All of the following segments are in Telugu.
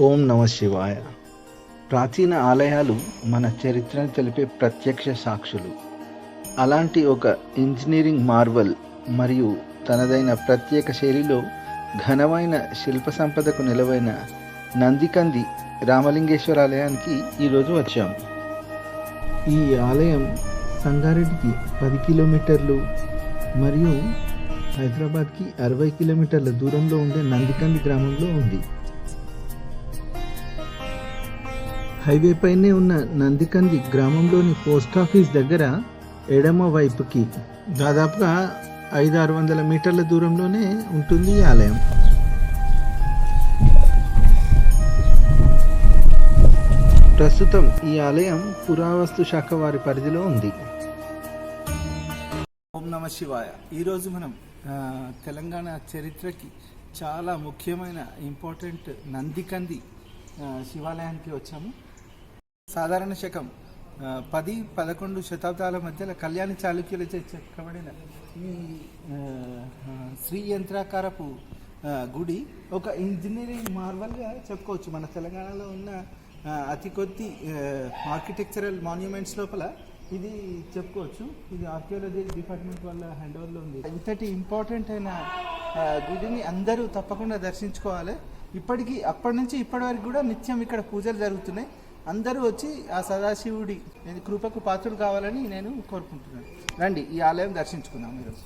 ఓం నమ శివాయ. ప్రాచీన ఆలయాలు మన చరిత్రను తెలిపే ప్రత్యక్ష సాక్షులు. అలాంటి ఒక ఇంజనీరింగ్ మార్వల్ మరియు తనదైన ప్రత్యేక శైలిలో ఘనమైన శిల్ప సంపదకు నిలవైన నందికంది రామలింగేశ్వర ఆలయానికి ఈరోజు వచ్చాము ఈ ఆలయం సంగారెడ్డికి పది కిలోమీటర్లు మరియు హైదరాబాద్కి అరవై కిలోమీటర్ల దూరంలో ఉండే నందికంది గ్రామంలో ఉంది. హైవే పైనే ఉన్న నందికంది గ్రామంలోని పోస్ట్ ఆఫీస్ దగ్గర ఎడమ వైపుకి దాదాపుగా ఐదు ఆరు వందల మీటర్ల దూరంలోనే ఉంటుంది ఈ ఆలయం. ప్రస్తుతం ఈ ఆలయం పురావస్తు శాఖ వారి పరిధిలో ఉంది. ఓం నమ శివాయ. ఈరోజు మనం తెలంగాణ చరిత్రకి చాలా ముఖ్యమైన ఇంపార్టెంట్ నందికంది శివాలయానికి వచ్చాము. సాధారణ శకం పది పదకొండు శతాబ్దాల మధ్యలో కళ్యాణ చాళుక్యులచే చెక్కబడిన ఈ శ్రీ యంత్రాకారపు గుడి ఒక ఇంజనీరింగ్ మార్వల్గా చెప్పుకోవచ్చు. మన తెలంగాణలో ఉన్న అతి కొద్ది ఆర్కిటెక్చరల్ మాన్యుమెంట్స్ లోపల ఇది చెప్పుకోవచ్చు. ఇది ఆర్కియాలజీ డిపార్ట్మెంట్ వాళ్ళ హ్యాండ్ ఓవర్లో ఉంది. ఇంతటి ఇంపార్టెంట్ అయిన గుడిని అందరూ తప్పకుండా దర్శించుకోవాలి. ఇప్పటికీ అప్పటి నుంచి ఇప్పటి వరకు కూడా నిత్యం ఇక్కడ పూజలు జరుగుతున్నాయి. అందరూ వచ్చి ఆ సదాశివుడి కృపకు పాత్రలు కావాలని నేను కోరుకుంటున్నాను. రండి ఈ ఆలయం దర్శించుకుందాం ఈరోజు.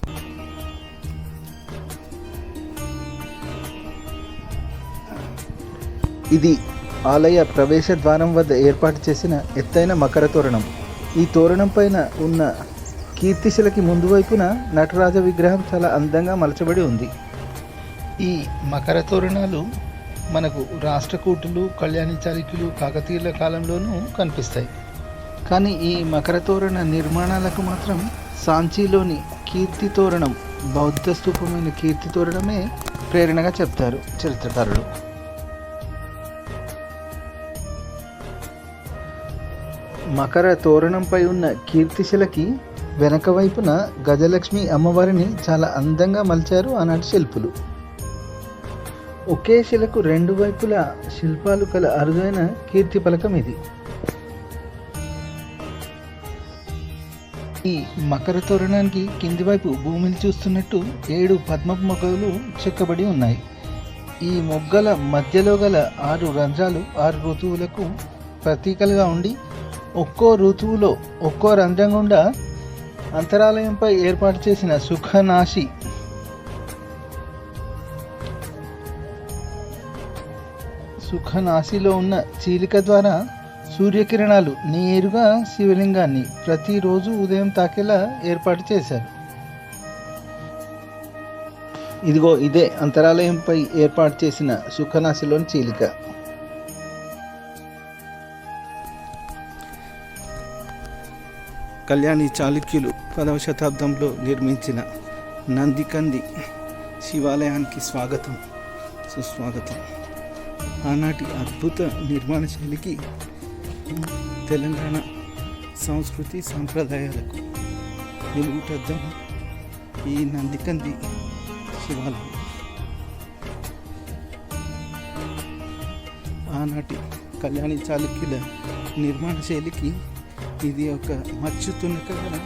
ఇది ఆలయ ప్రవేశ ద్వారం వద్ద ఏర్పాటు చేసిన ఎత్తైన మకర తోరణం. ఈ తోరణం పైన ఉన్న కీర్తిశిలకి ముందు వైపున నటరాజ విగ్రహం చాలా అందంగా మలచబడి ఉంది. ఈ మకర తోరణాలు మనకు రాష్ట్రకూటులు కళ్యాణి చారికులు కాకతీయుల కాలంలోనూ కనిపిస్తాయి. కానీ ఈ మకర తోరణ నిర్మాణాలకు మాత్రం సాంచీలోని కీర్తి తోరణం బౌద్ధ స్థూపమైన కీర్తి తోరణమే ప్రేరణగా చెప్తారు చరిత్రకారులు. మకర తోరణంపై ఉన్న కీర్తిశిలకి వెనక వైపున గజలక్ష్మి అమ్మవారిని చాలా అందంగా మలిచారు ఆనాటి శిల్పులు. ఒకే శిలకు రెండు వైపులా శిల్పాలు కల అరుదైన కీర్తి పలకం ఇది. ఈ మకర తోరణానికి కింది వైపు భూమిని చూస్తున్నట్టు ఏడు పద్మపు మొగ్గలు చెక్కబడి ఉన్నాయి. ఈ మొగ్గల మధ్యలో గల ఆరు రంధ్రాలు ఆరు ఋతువులకు ప్రతీకలుగా ఉండి ఒక్కో ఋతువులో ఒక్కో రంధ్రం గుండా అంతరాలయంపై ఏర్పాటు చేసిన సుఖనాశి సుఖనాశిలో ఉన్న చీలిక ద్వారా సూర్యకిరణాలు నేరుగా శివలింగాన్ని ప్రతిరోజు ఉదయం తాకేలా ఏర్పాటు చేశారు. ఇదిగో ఇదే అంతరాలయంపై ఏర్పాటు చేసిన సుఖనాశిలోని చీలిక. కళ్యాణి చాళుక్యులు పదవ శతాబ్దంలో నిర్మించిన నందికంది శివాలయానికి స్వాగతం సుస్వాగతం. ఆనాటి అద్భుత నిర్మాణ శైలికి తెలంగాణ సంస్కృతి సాంప్రదాయాలకు వెలుగుటద్దం ఈ నందికంది శివాలయం. ఆనాటి కళ్యాణి చాళుక్యుల నిర్మాణ శైలికి ఇది ఒక మచ్చు తునకగా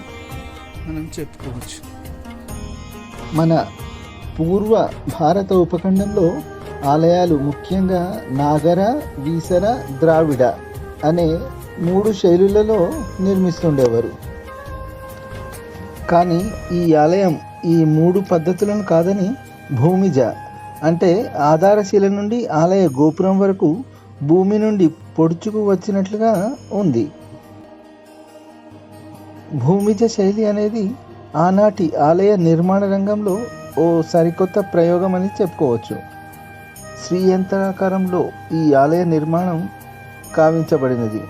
మనం చెప్పుకోవచ్చు. మన పూర్వ భారత ఉపఖండంలో ఆలయాలు ముఖ్యంగా నాగర వీసర ద్రావిడ అనే మూడు శైలులలో నిర్మిస్తుండేవారు. కానీ ఈ ఆలయం ఈ మూడు పద్ధతులను కాదని భూమిజ అంటే ఆధారశిల నుండి ఆలయ గోపురం వరకు భూమి నుండి పొడుచుకు వచ్చినట్లుగా ఉంది. భూమిజ శైలి అనేది ఆనాటి ఆలయ నిర్మాణ రంగంలో ఓ సరికొత్త ప్రయోగం అని చెప్పుకోవచ్చు. శ్రీయంత్రాకారంలో ఈ ఆలయ నిర్మాణం కావించబడినది.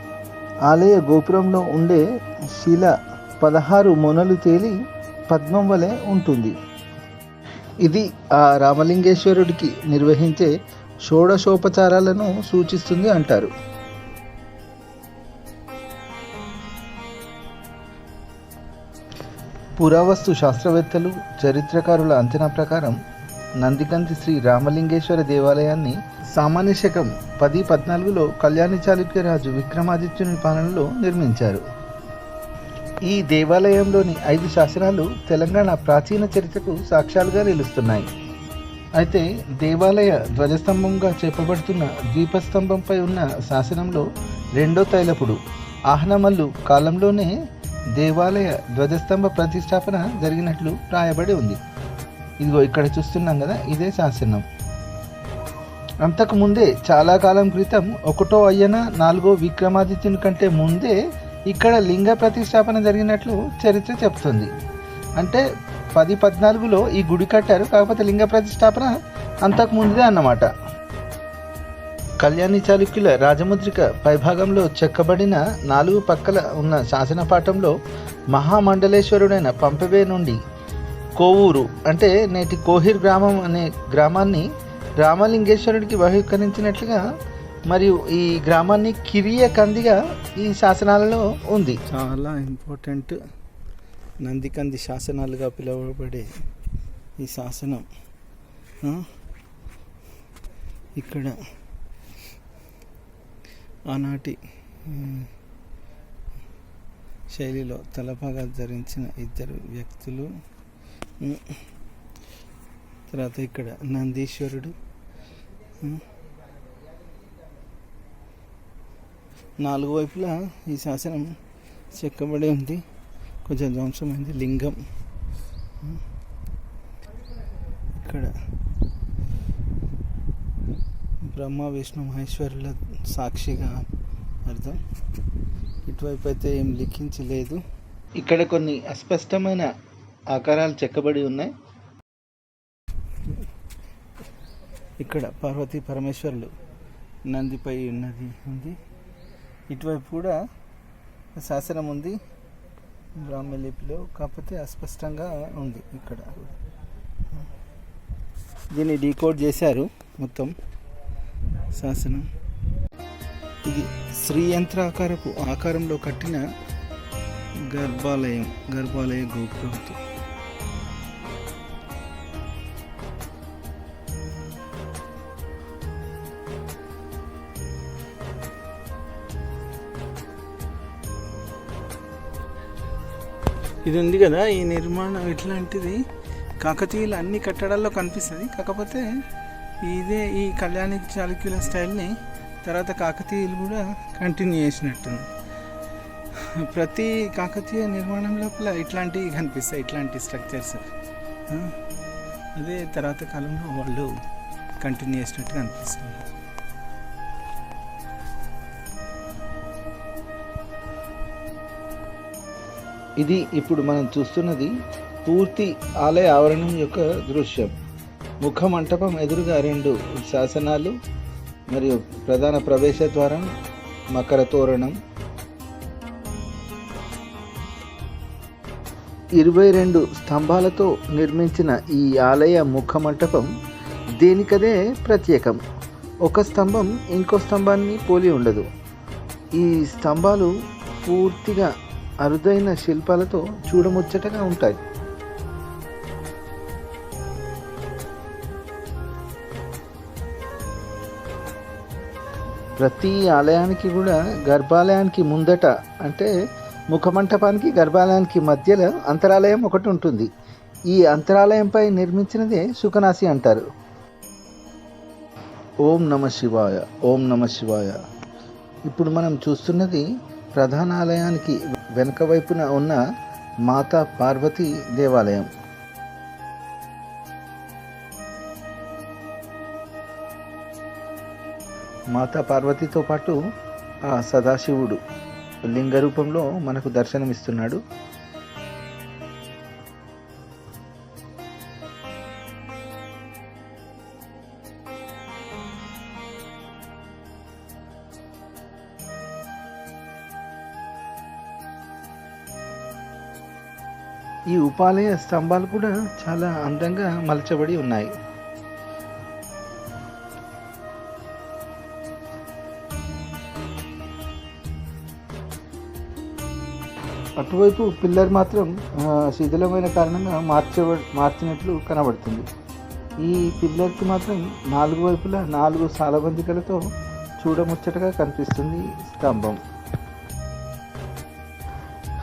ఆలయ గోపురంలో ఉండే శిల పదహారు మొనలు తేలి పద్మం వలె ఉంటుంది. ఇది ఆ రామలింగేశ్వరుడికి నిర్వహించే షోడశోపచారాలను సూచిస్తుంది అంటారు. పురావస్తు శాస్త్రవేత్తలు చరిత్రకారుల అంచనా ప్రకారం నందికంతి శ్రీ రామలింగేశ్వర దేవాలయాన్ని సామాన్య శకం పది పద్నాలుగులో కళ్యాణి చాళుక్య రాజు విక్రమాదిత్యుని పాలనలో నిర్మించారు. ఈ దేవాలయంలోని ఐదు శాసనాలు తెలంగాణ ప్రాచీన చరిత్రకు సాక్ష్యాలుగా నిలుస్తున్నాయి. అయితే దేవాలయ ధ్వజస్తంభంగా చెప్పబడుతున్న ద్వీపస్తంభంపై ఉన్న శాసనంలో రెండో తైలపుడు ఆహ్నమల్లు కాలంలోనే దేవాలయ ధ్వజస్తంభ ప్రతిష్టాపన జరిగినట్లు రాయబడి ఉంది. ఇదిగో ఇక్కడ చూస్తున్నాం కదా ఇదే శాసనం. అంతకు ముందే చాలా కాలం క్రితం ఒకటో అయ్యన నాలుగో విక్రమాదిత్యుని కంటే ముందే ఇక్కడ లింగ ప్రతిష్టాపన జరిగినట్లు చరిత్ర చెప్తుంది. అంటే పది పద్నాలుగులో ఈ గుడి కట్టారు కాకపోతే లింగ ప్రతిష్టాపన అంతకు ముందే అన్నమాట. కళ్యాణి చాళుక్యుల రాజముద్రిక పైభాగంలో చెక్కబడిన నాలుగు పక్కల ఉన్న శాసనపాఠంలో మహామండలేశ్వరుడైన పంపవే నుండి కోవూరు అంటే నేటి కోహిర్ గ్రామం అనే గ్రామాన్ని రామలింగేశ్వరుడికి బహిష్కరించినట్లుగా మరియు ఈ గ్రామాన్ని కిరియ కందిగా ఈ శాసనాలలో ఉంది. చాలా ఇంపార్టెంట్ నందికంది శాసనాలుగా పిలువబడే ఈ శాసనం. ఇక్కడ ఆనాటి శైలిలో తలపాగా ధరించిన ఇద్దరు వ్యక్తులు తర్వాత ఇక్కడ నందీశ్వరుడు. నాలుగు వైపులా ఈ శాసనం చెక్కబడి ఉంది. కొంచెం ధ్వంసమైంది. లింగం. ఇక్కడ బ్రహ్మ విష్ణు మహేశ్వరుల సాక్షిగా అర్థం. ఇటువైపు అయితే ఏం లిఖించలేదు. ఇక్కడ కొన్ని అస్పష్టమైన ఆకారాలు చెక్కబడి ఉన్నాయి. ఇక్కడ పార్వతీ పరమేశ్వరులు నందిపై ఉన్నది ఉంది. ఇటువైపు కూడా శాసనం ఉంది. బ్రాహ్మ లిపిలో కాకపోతే అస్పష్టంగా ఉంది ఇక్కడ. దీన్ని డీకోడ్ చేశారు మొత్తం శాసనం. ఇది శ్రీయంత్రాకారపు ఆకారంలో కట్టిన గర్భాలయం గర్భాలయ గోపురంతో ఇది ఉంది కదా ఈ నిర్మాణం ఇట్లాంటిది కాకతీయులు అన్ని కట్టడాల్లో కనిపిస్తుంది. కాకపోతే ఇదే ఈ కళ్యాణి చాళుక్యుల స్టైల్ని తర్వాత కాకతీయులు కూడా కంటిన్యూ చేసినట్టు ప్రతి కాకతీయ నిర్మాణం లోపల ఇట్లాంటివి కనిపిస్తాయి ఇట్లాంటి స్ట్రక్చర్స్. అదే తర్వాత కాలంలో వాళ్ళు కంటిన్యూ చేసినట్టు కనిపిస్తుంది ఇది ఇప్పుడు మనం చూస్తున్నది పూర్తి ఆలయ ఆవరణం యొక్క దృశ్యం. ముఖ మంటపం ఎదురుగా రెండు శాసనాలు మరియు ప్రధాన ప్రవేశ ద్వారం మకర తోరణం. ఇరవై రెండు స్తంభాలతో నిర్మించిన ఈ ఆలయ ముఖ మంటపం దేనికదే ప్రత్యేకం. ఒక స్తంభం ఇంకో స్తంభాన్ని పోలి ఉండదు. ఈ స్తంభాలు పూర్తిగా అరుదైన శిల్పాలతో చూడముచ్చటగా ఉంటాయి. ప్రతి ఆలయానికి కూడా గర్భాలయానికి ముందట అంటే ముఖమంటపానికి గర్భాలయానికి మధ్యలో అంతరాలయం ఒకటి ఉంటుంది. ఈ అంతరాలయంపై నిర్మించినదే సుఖనాసి అంటారు. ఓం నమ శివాయ ఓం నమ శివాయ. ఇప్పుడు మనం చూస్తున్నది ప్రధాన ఆలయానికి వెనుక వైపున ఉన్న మాతా పార్వతీ దేవాలయం. మాతా పార్వతితో పాటు ఆ సదాశివుడు లింగ రూపంలో మనకు దర్శనమిస్తున్నాడు. ఉపాలయ స్తంభాలు కూడా చాలా అందంగా మలచబడి ఉన్నాయి. అటువైపు పిల్లర్ మాత్రం శిథిలమైన కారణంగా మార్చ మార్చినట్లు కనబడుతుంది. ఈ పిల్లర్కి మాత్రం నాలుగు వైపులా నాలుగు సాలబందికలతో చూడముచ్చటగా కనిపిస్తుంది స్తంభం.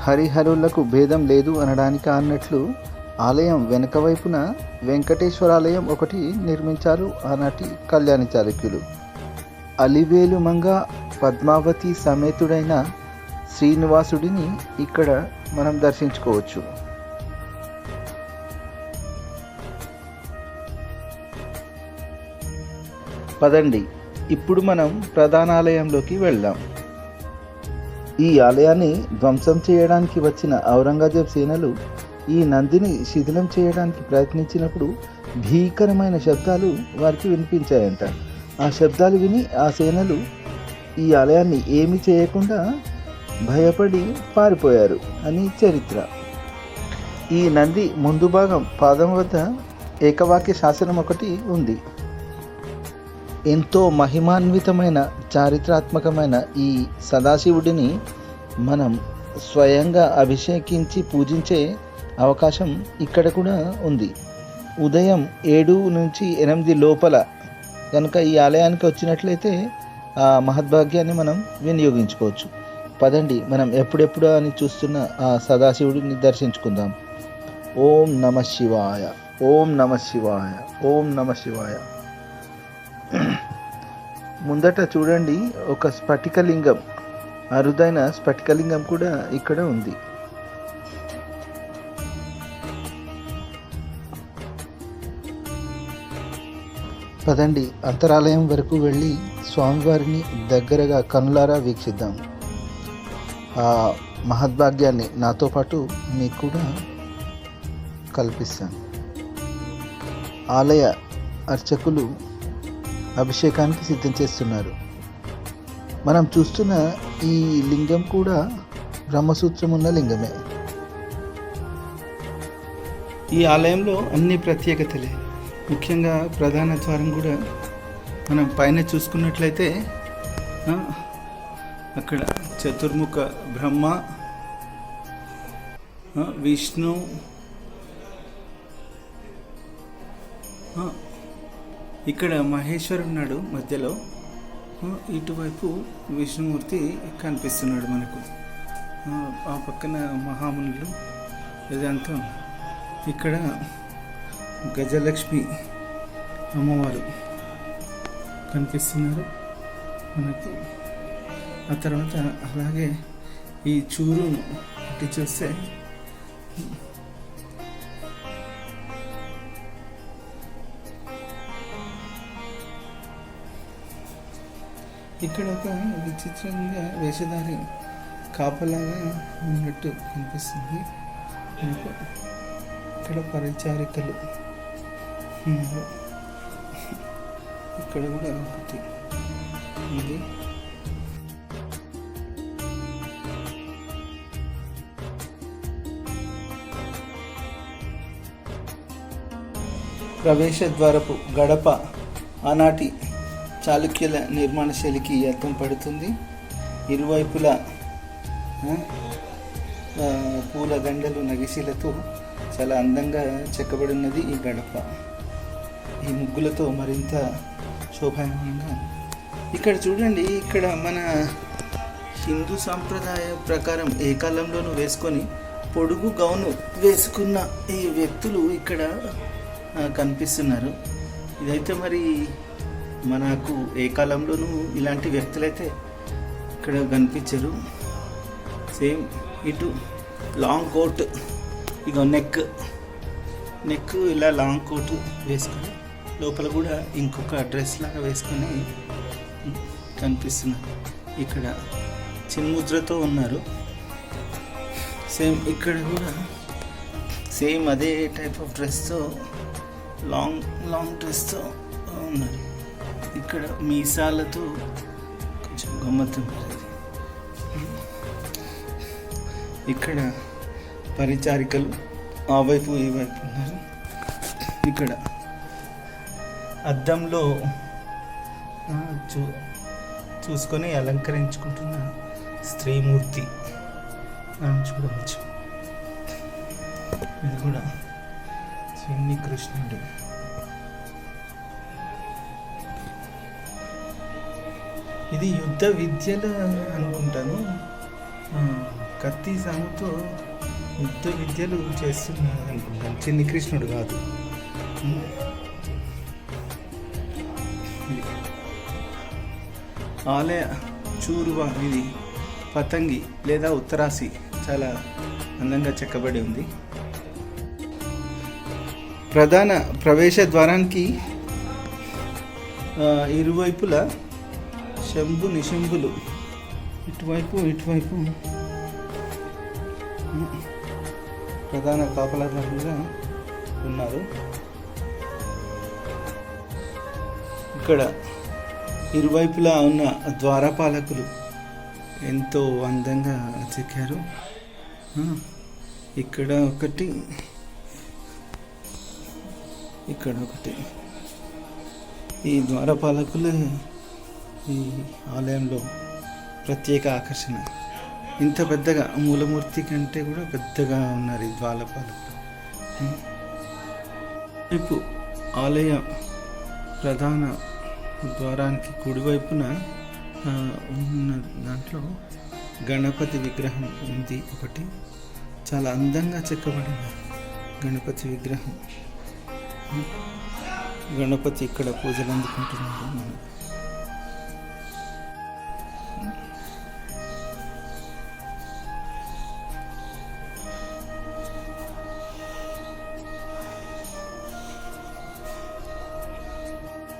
హరిహరులకు భేదం లేదు అనడానికి అన్నట్లు ఆలయం వెనుక వైపున వెంకటేశ్వరాలయం ఒకటి నిర్మించారు ఆనాటి కళ్యాణి చాళుక్యులు. అలివేలు మంగ పద్మావతి సమేతుడైన శ్రీనివాసుడిని ఇక్కడ మనం దర్శించుకోవచ్చు. పదండి ఇప్పుడు మనం ప్రధాన ఆలయంలోకి వెళ్దాం. ఈ ఆలయాన్ని ధ్వంసం చేయడానికి వచ్చిన ఔరంగజేబ్ సేనలు ఈ నందిని శిథిలం చేయడానికి ప్రయత్నించినప్పుడు భీకరమైన శబ్దాలు వారికి వినిపించాయంట. ఆ శబ్దాలు విని ఆ సేనలు ఈ ఆలయాన్ని ఏమీ చేయకుండా భయపడి పారిపోయారు అని చరిత్ర. ఈ నంది ముందు భాగం పాదం వద్ద ఏకవాక్య శాసనం ఒకటి ఉంది. ఎంతో మహిమాన్వితమైన చారిత్రాత్మకమైన ఈ సదాశివుడిని మనం స్వయంగా అభిషేకించి పూజించే అవకాశం ఇక్కడ కూడా ఉంది. ఉదయం ఏడు నుంచి ఎనిమిది లోపల కనుక ఈ ఆలయానికి వచ్చినట్లయితే ఆ మహద్భాగ్యాన్ని మనం వినియోగించుకోవచ్చు. పదండి మనం ఎప్పుడెప్పుడు అని చూస్తున్న ఆ సదాశివుడిని దర్శించుకుందాం. ఓం నమ శివాయ ఓం నమ శివాయ ఓం నమ శివాయ. ముందట చూడండి ఒక స్ఫటికలింగం అరుదైన స్ఫటికలింగం కూడా ఇక్కడ ఉంది. పదండి అంతరాలయం వరకు వెళ్ళి స్వామివారిని దగ్గరగా కనులారా వీక్షిద్దాం. ఆ మహద్భాగ్యాన్ని నాతో పాటు మీకు కూడా కల్పిస్తాను. ఆలయ అర్చకులు అభిషేకానికి సిద్ధం చేస్తున్నారు. మనం చూస్తున్న ఈ లింగం కూడా బ్రహ్మసూత్రం ఉన్న లింగమే. ఈ ఆలయంలో అన్ని ప్రత్యేకతలే. ముఖ్యంగా ప్రధాన ద్వారం కూడా మనం పైన చూసుకున్నట్లయితే అక్కడ చతుర్ముఖ బ్రహ్మ విష్ణు ఇక్కడ మహేశ్వరు ఉన్నాడు మధ్యలో. ఇటువైపు విష్ణుమూర్తి కనిపిస్తున్నాడు మనకు. ఆ, పక్కన మహామునులు ఇదంతా ఇక్కడ గజలక్ష్మి అమ్మవారు కనిపిస్తున్నారు మనకు. ఆ తర్వాత అలాగే ఈ చూరు ఇటు చూస్తే ఇక్కడ ఒక విచిత్రంగా వేషధారి కాపలాగా ఉన్నట్టు కనిపిస్తుంది. మనకు ఇక్కడ పరిచారికలు ఉన్నారు. ఇక్కడ కూడా ఒకటి ఉంది. ప్రవేశ ద్వారపు గడప ఆనాటి చాళుక్యుల నిర్మాణ శైలికి అర్థం పడుతుంది. ఇరువైపులా పూల దండలు నగిశీలతో చాలా అందంగా చెక్కబడి ఉన్నది ఈ గడప. ఈ ముగ్గులతో మరింత శోభాయమానంగా ఇక్కడ చూడండి ఇక్కడ మన హిందూ సాంప్రదాయ ప్రకారం ఏ కాలంలోనూ వేసుకొని పొడుగు గౌను వేసుకున్న ఈ వ్యక్తులు ఇక్కడ కనిపిస్తున్నారు. ఇదైతే మరి మనకు ఏ కాలంలోనూ ఇలాంటి వ్యక్తులైతే ఇక్కడ కనిపించరు. సేమ్ ఇటు లాంగ్ కోట్ ఇక నెక్ నెక్ ఇలా లాంగ్ కోట్ వేసుకొని లోపల కూడా ఇంకొక డ్రెస్ లాగా వేసుకొని కనిపిస్తున్నారు. ఇక్కడ చిన్ముద్రతో ఉన్నారు. సేమ్ ఇక్కడ కూడా సేమ్ అదే టైప్ ఆఫ్ డ్రెస్తో లాంగ్ లాంగ్ డ్రెస్తో ఉన్నారు. ఇక్కడ మీసాలతో కొంచెం గమ్మత్తు ఇక్కడ పరిచారికలు ఆ వైపు ఈ వైపు ఉన్నారు. ఇక్కడ అద్దంలో చూ చూసుకొని అలంకరించుకుంటున్న స్త్రీమూర్తి మనం చూడవచ్చు. ఇది కూడా చిన్ని కృష్ణుడు ఇది యుద్ధ విద్యలు అనుకుంటాను. కత్తి సాముతో యుద్ధ విద్యలు చేస్తున్నారు అనుకుంటాను. చిన్ని కృష్ణుడు కాదు. ఆలయ చూరువ ఇది పతంగి లేదా ఉత్తరాసి చాలా అందంగా చెక్కబడి ఉంది. ప్రధాన ప్రవేశ ద్వారానికి ఇరువైపులా శంభు నిశంభులు ఇటువైపు ఇటువైపు. ప్రధాన కాపలాదారులుగా ఉన్నారు. ఇక్కడ ఇరువైపులా ఉన్న ద్వారపాలకులు ఎంతో అందంగా చెక్కారు ఇక్కడ ఒకటి ఇక్కడ ఒకటి. ఈ ద్వారపాలకులు ఈ ఆలయంలో ప్రత్యేక ఆకర్షణ. ఇంత పెద్దగా మూలమూర్తి కంటే కూడా పెద్దగా ఉన్నారు ఈ ద్వాలపాలకులు వైపు ఆలయ ప్రధాన ద్వారానికి కుడివైపున ఉన్న దాంట్లో గణపతి విగ్రహం ఉంది ఒకటి. చాలా అందంగా చెక్కబడిన గణపతి విగ్రహం. గణపతి ఇక్కడ పూజలు అందుకుంటున్నారు మనకు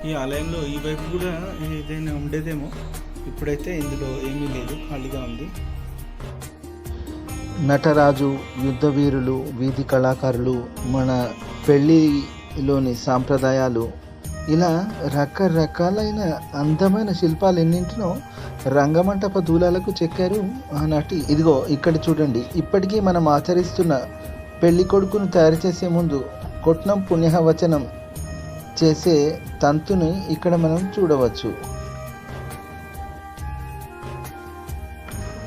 ఈ ఆలయంలో ఈ వైపు కూడా ఏదైనా ఉండేదేమో. ఇప్పుడైతే ఇందులో ఏమీ లేదు ఖాళీగా ఉంది. నటరాజు యుద్ధ వీరులు వీధి కళాకారులు మన పెళ్ళిలోని సాంప్రదాయాలు ఇలా రకరకాలైన అందమైన శిల్పాలు ఎన్నింటినో రంగమంటప దూలాలకు చెక్కారు ఆనాటి. ఇదిగో ఇక్కడ చూడండి. ఇప్పటికీ మనం ఆచరిస్తున్న పెళ్ళి కొడుకును తయారు చేసే ముందు కొట్నం పుణ్యవచనం చేసే తంతుని ఇక్కడ మనం చూడవచ్చు.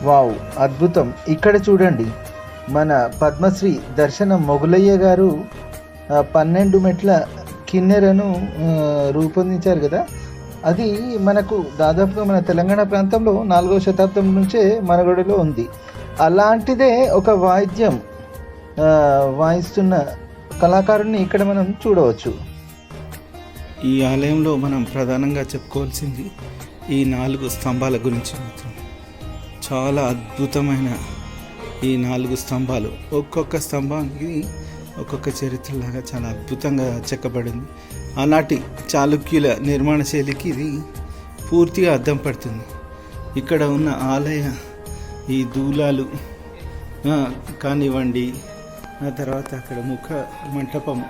వావ్ అద్భుతం. ఇక్కడ చూడండి మన పద్మశ్రీ దర్శనం మొగులయ్య గారు పన్నెండు మెట్ల కిన్నెరను రూపొందించారు కదా? అది మనకు దాదాపుగా మన తెలంగాణ ప్రాంతంలో నాలుగో శతాబ్దం నుంచే మనగడలో ఉంది. అలాంటిదే ఒక వాయిద్యం వాయిస్తున్న కళాకారుని ఇక్కడ మనం చూడవచ్చు. ఈ ఆలయంలో మనం ప్రధానంగా చెప్పుకోవాల్సింది ఈ నాలుగు స్తంభాల గురించి మాత్రం. చాలా అద్భుతమైన ఈ నాలుగు స్తంభాలు. ఒక్కొక్క స్తంభానికి ఒక్కొక్క చరిత్రలాగా చాలా అద్భుతంగా చెక్కబడింది. ఆనాటి చాళుక్యుల నిర్మాణ శైలికి ఇది పూర్తిగా అద్దం పడుతుంది. ఇక్కడ ఉన్న ఆలయ ఈ దూలాలు కానివ్వండి ఆ తర్వాత అక్కడ ముఖ మంటపం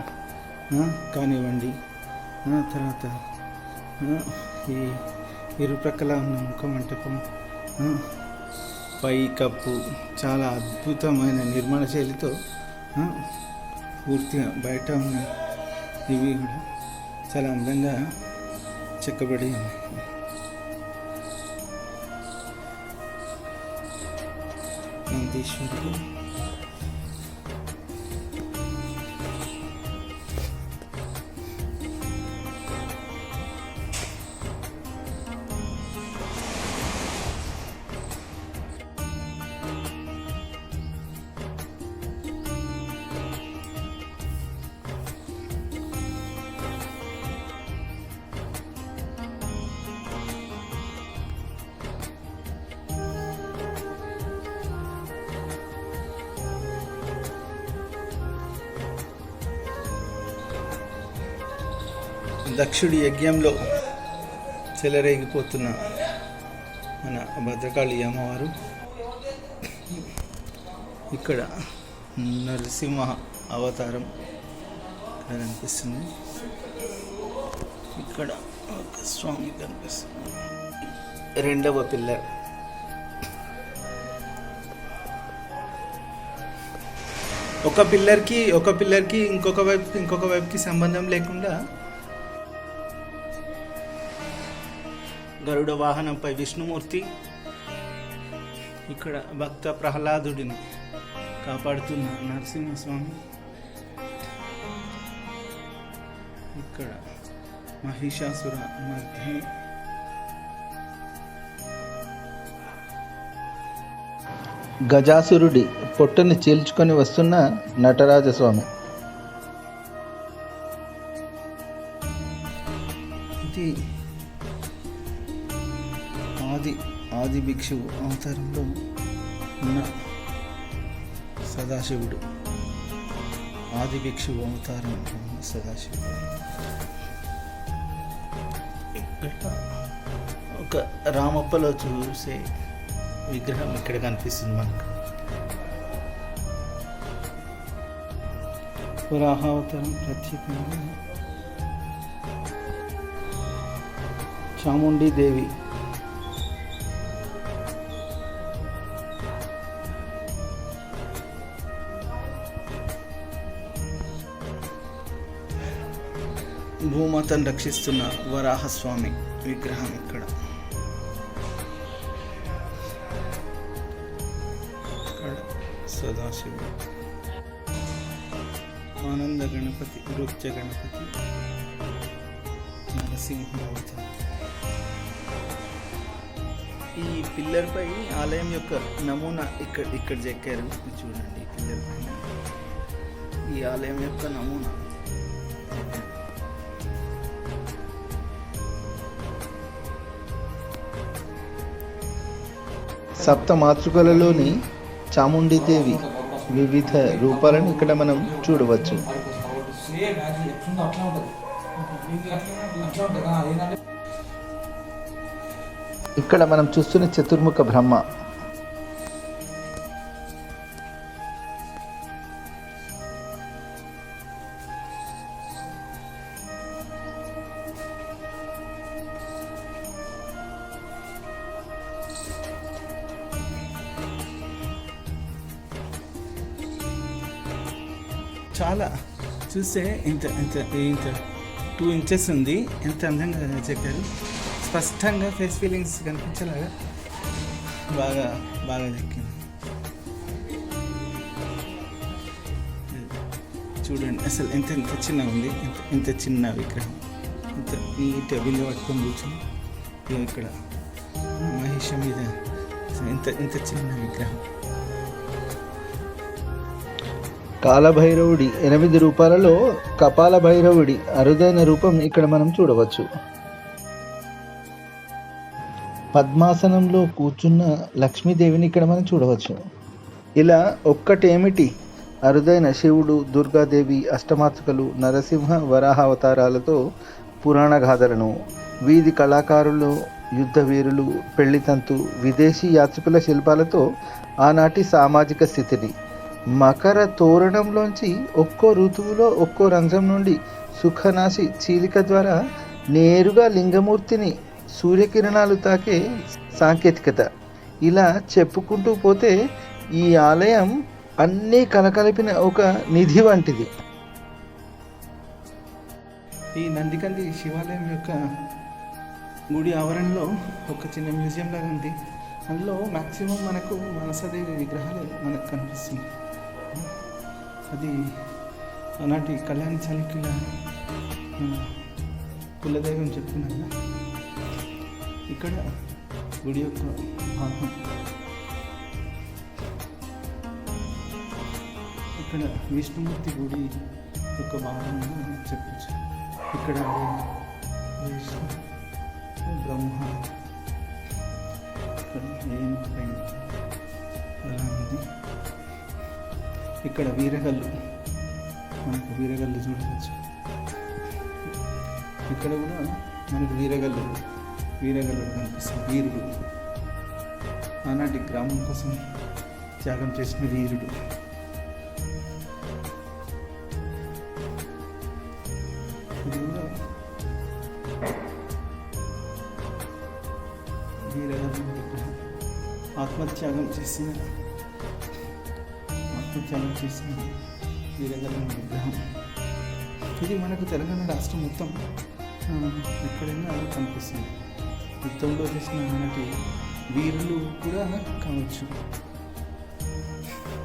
కానివ్వండి తర్వాత ఈ ఇరుప్రక్కల ఉన్న ముఖమంటపం పై కప్పు చాలా అద్భుతమైన నిర్మాణ శైలితో పూర్తిగా బయట ఉన్న ఇవి కూడా చాలా అందంగా చెక్కబడి ఉన్నాయి. నందీశ్వరుడు దక్షుడి యజ్ఞంలో చెలరేగిపోతున్న మన భద్రకాళి అమ్మవారు. ఇక్కడ నరసింహ అవతారం ఇక్కడ కనిపిస్తుంది. ఇక్కడ ఒక స్వామి కనిపిస్తుంది. రెండవ పిల్లర్. ఒక పిల్లర్కి ఒక పిల్లర్కి ఇంకొక వైపు ఇంకొక వైపుకి సంబంధం లేకుండా గరుడ వాహనంపై విష్ణుమూర్తి ఇక్కడ భక్త ప్రహ్లాదుడిని కాపాడుతున్న నరసింహస్వామి. ఇక్కడ మహిషాసుర మధ్య గజాసురుడి పొట్టుని చీల్చుకొని వస్తున్న నటరాజస్వామి. భిక్షువు అవతారంలో ఉన్న సదాశివుడు ఆది భిక్షువు అవతారం ఉన్న సదాశివుడు. ఇక్కడ ఒక రామప్పలో చూసే విగ్రహం ఇక్కడ కనిపిస్తుంది మనకు. వరాహావతారం ప్రత్యేకంగా చాముండి దేవి భూమాతను రక్షిస్తున్న వరాహస్వామి విగ్రహం ఇక్కడ. ఇక్కడ సదాశివుడు ఆనంద గణపతి నృత్య గణపతి నరసింహ ఈ పిల్లర్ పై ఆలయం యొక్క నమూనా ఇక్కడ ఇక్కడ చెక్కారు. చూడండి ఈ పిల్లర్ పైన. ఈ ఆలయం యొక్క నమూనా. సప్త మాతృకలలోని చాముండీదేవి వివిధ రూపాలను ఇక్కడ మనం చూడవచ్చు. ఇక్కడ మనం చూస్తున్న చతుర్ముఖ బ్రహ్మ. చూస్తే ఇంత ఇంత ఇంత టూ ఇంచెస్ ఉంది. ఎంత అందంగా చెక్కారు స్పష్టంగా ఫేస్ ఫీలింగ్స్ కనిపించేలాగా బాగా బాగా చెక్కింది. చూడండి అసలు ఎంత ఎంత చిన్నగా ఉంది. ఇంత ఇంత చిన్న విగ్రహం ఇంత నీట్ బిల్లు పట్టుకొని కూర్చొని ఇక్కడ మహిష మీద ఇంత ఇంత చిన్న విగ్రహం. కాలభైరవుడి ఎనిమిది రూపాలలో కపాల భైరవుడి అరుదైన రూపం ఇక్కడ మనం చూడవచ్చు. పద్మాసనంలో కూర్చున్న లక్ష్మీదేవిని ఇక్కడ మనం చూడవచ్చు. ఇలా ఒక్కటేమిటి? అరుదైన శివుడు దుర్గాదేవి అష్టమాతృకలు నరసింహ వరాహ అవతారాలతో పురాణ గాథలను వీధి కళాకారులు యుద్ధ వీరులు పెళ్ళితంతు విదేశీ యాత్రికుల శిల్పాలతో ఆనాటి సామాజిక స్థితిని మకర తోరణంలోంచి ఒక్కో ఋతువులో ఒక్కో రంధ్రం నుండి సుఖనాశి చీలిక ద్వారా నేరుగా లింగమూర్తిని సూర్యకిరణాలు తాకే సాంకేతికత. ఇలా చెప్పుకుంటూ పోతే ఈ ఆలయం అన్నీ కలకలిపిన ఒక నిధి వంటిది. ఈ నందికంది శివాలయం యొక్క గుడి ఆవరణలో ఒక చిన్న మ్యూజియం లాగా ఉంది అందులో మ్యాక్సిమం మనకు మనసదేవి విగ్రహాలు మనకు కనిపిస్తుంది అది అలాంటి కళ్యాణ చాళుక్యుల కులదైవం చెప్పుకున్నాం కదా ఇక్కడ గుడి యొక్క భాగం. ఇక్కడ విష్ణుమూర్తి గుడి యొక్క భాగంగా చెప్పచ్చు. ఇక్కడ విష్ణు బ్రహ్మ ఇక్కడ ఏం అలా ఉంది ఇక్కడ వీరగల్లు. మనకు వీరగల్లు చూడవచ్చు. ఇక్కడ కూడా మనకు వీరగల్లు వీరగల్లు కనిపిస్తుంది. వీరుడు. ఆనాటి గ్రామం కోసం త్యాగం చేసిన వీరుడు. ఇది కూడా వీరగల్లు. ఆత్మత్యాగం చేసిన ఆత్మత్యాగం చేసిన వీరగల్లు విగ్రహం. ఇది మనకు తెలంగాణ రాష్ట్రం మొత్తం ఎక్కడైనా కనిపిస్తుంది. యుద్ధంలో చేసిన మనకి వీరులు కూడా కావచ్చు.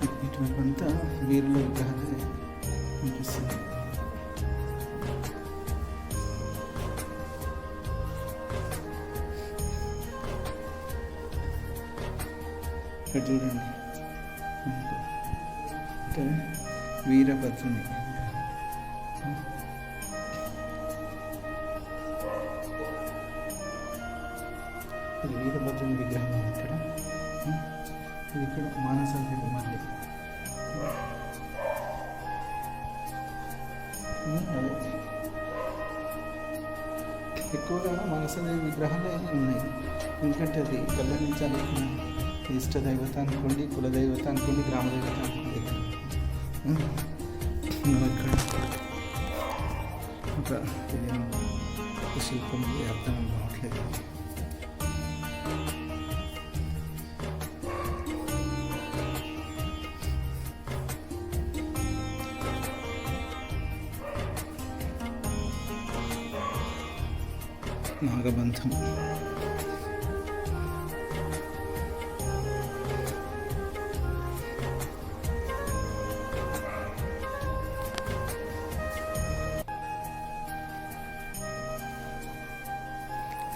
ఇటువంటివంతా వీరుల విగ్రహాలే కనిపిస్తుంది. ఇక్కడ చూడండి. వీరభద్రుని. ఇది వీరభద్రుని విగ్రహం ఇక్కడ. ఇది ఇక్కడ మానస దేవి మళ్ళీ ఎక్కువగా మనసదేవి విగ్రహాలే ఉన్నాయి. ఎందుకంటే అది కళ్యాణించాలి. ఇష్ట దైవత అనుకోండి కులదైవత అనుకోండి గ్రామ దేవత అనుకోండి. ఇక్కడ ఒక శిల్పం అర్థం కావట్లేదు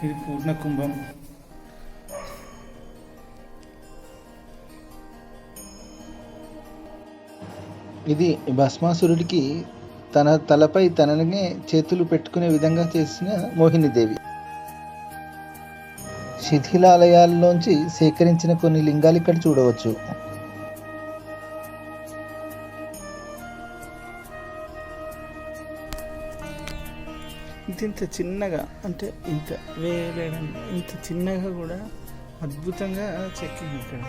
ఇది పూర్ణ కుంభం ఇది భస్మాసురుడికి తన తలపై తననే చేతులు పెట్టుకునే విధంగా చేసిన మోహినిదేవి. శిథిలాలయాల్లోంచి సేకరించిన కొన్ని లింగాలు ఇక్కడ చూడవచ్చు. ఇంత చిన్నగా అంటే ఇంత వేరే ఇంత చిన్నగా కూడా అద్భుతంగా చెక్కింది ఇక్కడ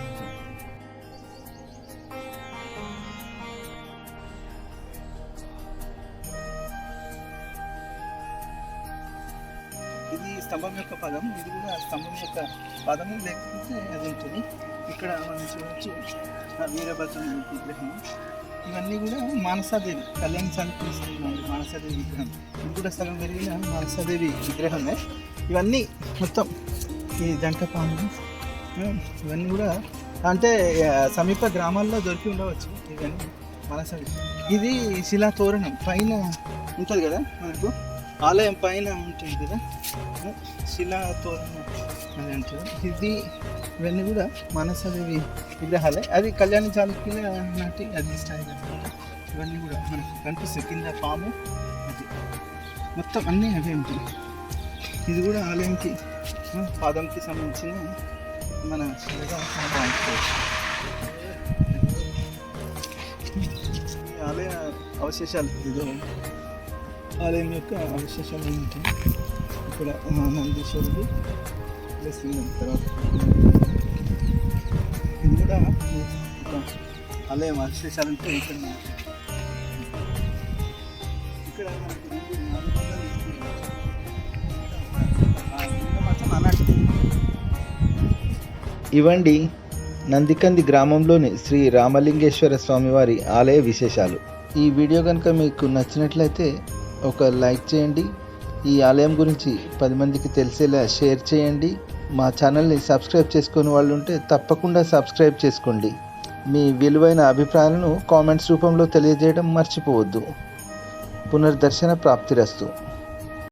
ఇది స్తంభం యొక్క పదం. ఇది కూడా స్తంభం యొక్క పదము లేకపోతే అది ఉంటుంది. ఇక్కడ మనం చూడవచ్చు వీరభద్రం విగ్రహం. ఇవన్నీ కూడా మానసాదేవి కళ్యాణ్ సమర్పిస్తున్నాం మానసాదేవి విగ్రహం. ఇది కూడా సగం పెరిగిన మానసాదేవి విగ్రహమే. ఇవన్నీ మొత్తం ఈ జంట ఇవన్నీ కూడా అంటే సమీప గ్రామాల్లో దొరికి ఉండవచ్చు ఇవన్నీ మనసాది ఇది శిలా తోరణం. పైన ఉంటుంది కదా మనకు? ఆలయం పైన ఉంటుంది కదా? శిలా తోరణం అని అంటారు. ఇది ఇవన్నీ కూడా మానసాదేవి విగ్రహాలే అది కళ్యాణ చాళుక్యుల నాటి అది స్టైల్ అన్నమాట ఇవన్నీ కూడా మనకు కనిపిస్తుంది కింద పాము అది. మొత్తం అన్నీ అవే ఉంటాయి. ఇది కూడా ఆలయంకి ఆ, పాదంకి సంబంధించిన మన శిలగా మనం భావించుకోవచ్చు. ఈ ఆలయ అవశేషాలు ఇది ఆలయం యొక్క అవశేషాలు ఉంటాయి ఇక్కడ ఆ, నందీశ్వరుడు ప్లస్ లింగం తర్వాత ఇస్తున్నారు. ఆ, ఇంకా ఇవండి నందికంది గ్రామంలోని శ్రీ రామలింగేశ్వర స్వామివారి ఆలయ విశేషాలు ఈ వీడియో కనుక మీకు నచ్చినట్లయితే ఒక లైక్ చేయండి ఈ ఆలయం గురించి పది మందికి తెలిసేలా షేర్ చేయండి మా ఛానల్ని సబ్స్క్రైబ్ చేసుకుని వాళ్ళు ఉంటే తప్పకుండా సబ్స్క్రైబ్ చేసుకోండి. మీ విలువైన అభిప్రాయాలను కామెంట్స్ రూపంలో తెలియజేయడం మర్చిపోవద్దు. పునర్దర్శన ప్రాప్తిరస్తు.